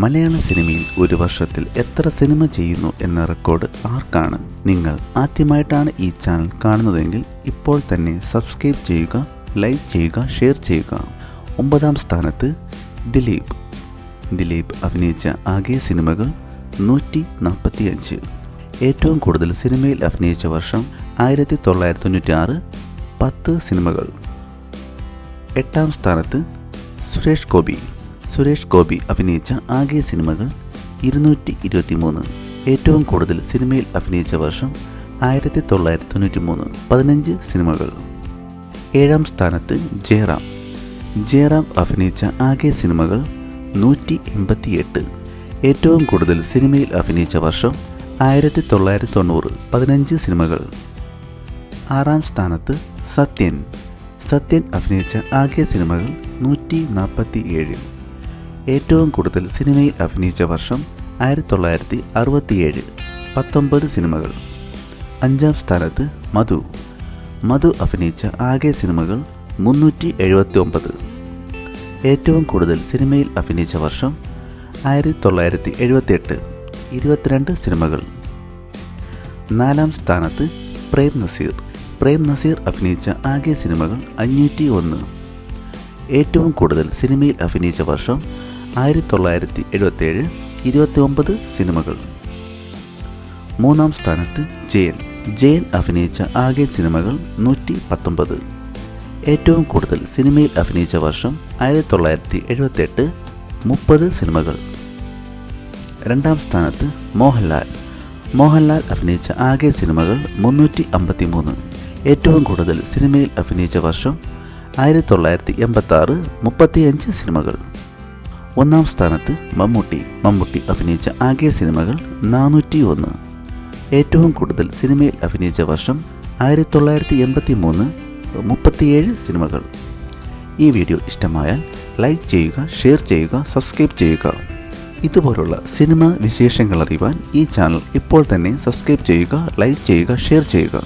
മലയാള സിനിമയിൽ ഒരു വർഷത്തിൽ എത്ര സിനിമ ചെയ്യുന്നു എന്ന റെക്കോർഡ് ആർക്കാണ്? നിങ്ങൾ ആദ്യമായിട്ടാണ് ഈ ചാനൽ കാണുന്നതെങ്കിൽ ഇപ്പോൾ തന്നെ സബ്സ്ക്രൈബ് ചെയ്യുക ലൈക്ക് ചെയ്യുക ഷെയർ ചെയ്യുക. ഒമ്പതാം സ്ഥാനത്ത് ദിലീപ്. ദിലീപ് അഭിനയിച്ച ആകെ സിനിമകൾ നൂറ്റി നാൽപ്പത്തിയഞ്ച്. ഏറ്റവും കൂടുതൽ സിനിമയിൽ അഭിനയിച്ച വർഷം ആയിരത്തി തൊള്ളായിരത്തി തൊണ്ണൂറ്റി ആറ് പത്ത് സിനിമകൾ. എട്ടാം സ്ഥാനത്ത് സുരേഷ് ഗോപി. സുരേഷ് ഗോപി അഭിനയിച്ച ആകെ സിനിമകൾ ഇരുന്നൂറ്റി ഇരുപത്തി മൂന്ന് ഏറ്റവും കൂടുതൽ സിനിമയിൽ അഭിനയിച്ച വർഷം ആയിരത്തി തൊള്ളായിരത്തി തൊണ്ണൂറ്റി മൂന്ന് പതിനഞ്ച് സിനിമകൾ. ഏഴാം സ്ഥാനത്ത് ജയറാം. ജയറാം അഭിനയിച്ച ആകെ സിനിമകൾ നൂറ്റി എൺപത്തിയെട്ട് ഏറ്റവും കൂടുതൽ സിനിമയിൽ അഭിനയിച്ച വർഷം ആയിരത്തി തൊള്ളായിരത്തി തൊണ്ണൂറ് പതിനഞ്ച് സിനിമകൾ. ആറാം സ്ഥാനത്ത് സത്യൻ. സത്യൻ അഭിനയിച്ച ആകെ സിനിമകൾ നൂറ്റി നാൽപ്പത്തി ഏഴ് ഏറ്റവും കൂടുതൽ സിനിമയിൽ അഭിനയിച്ച വർഷം ആയിരത്തി തൊള്ളായിരത്തി അറുപത്തിയേഴ് പത്തൊമ്പത് സിനിമകൾ. അഞ്ചാം സ്ഥാനത്ത് മധു. മധു അഭിനയിച്ച ആകെ സിനിമകൾ മുന്നൂറ്റി എഴുപത്തി ഒമ്പത് ഏറ്റവും കൂടുതൽ സിനിമയിൽ അഭിനയിച്ച വർഷം ആയിരത്തി തൊള്ളായിരത്തി എഴുപത്തിയെട്ട് ഇരുപത്തിരണ്ട് സിനിമകൾ. നാലാം സ്ഥാനത്ത് പ്രേം നസീർ. പ്രേം നസീർ അഭിനയിച്ച ആകെ സിനിമകൾ അഞ്ഞൂറ്റി ഒന്ന് ഏറ്റവും കൂടുതൽ സിനിമയിൽ അഭിനയിച്ച വർഷം ആയിരത്തി തൊള്ളായിരത്തി എഴുപത്തേഴ് ഇരുപത്തി ഒമ്പത് സിനിമകൾ. മൂന്നാം സ്ഥാനത്ത് ജയൻ. ജയൻ അഭിനയിച്ച ആകെ സിനിമകൾ നൂറ്റി പത്തൊമ്പത് ഏറ്റവും കൂടുതൽ സിനിമയിൽ അഭിനയിച്ച വർഷം ആയിരത്തി തൊള്ളായിരത്തി എഴുപത്തെട്ട് മുപ്പത് സിനിമകൾ. രണ്ടാം സ്ഥാനത്ത് മോഹൻലാൽ. മോഹൻലാൽ അഭിനയിച്ച ആകെ സിനിമകൾ മുന്നൂറ്റി അമ്പത്തി മൂന്ന് ഏറ്റവും കൂടുതൽ സിനിമയിൽ അഭിനയിച്ച വർഷം ആയിരത്തി തൊള്ളായിരത്തി എൺപത്തി ആറ് മുപ്പത്തിയഞ്ച് സിനിമകൾ. ഒന്നാം സ്ഥാനത്ത് മമ്മൂട്ടി. മമ്മൂട്ടി അഭിനയിച്ച ആകെ സിനിമകൾ നാനൂറ്റി ഒന്ന് ഏറ്റവും കൂടുതൽ സിനിമയിൽ അഭിനയിച്ച വർഷം ആയിരത്തി തൊള്ളായിരത്തി എൺപത്തി മൂന്ന് മുപ്പത്തിയേഴ് സിനിമകൾ. ഈ വീഡിയോ ഇഷ്ടമായാൽ ലൈക്ക് ചെയ്യുക ഷെയർ ചെയ്യുക സബ്സ്ക്രൈബ് ചെയ്യുക. ഇതുപോലുള്ള സിനിമ വിശേഷങ്ങൾ അറിയുവാൻ ഈ ചാനൽ ഇപ്പോൾ തന്നെ സബ്സ്ക്രൈബ് ചെയ്യുക ലൈക്ക് ചെയ്യുക ഷെയർ ചെയ്യുക.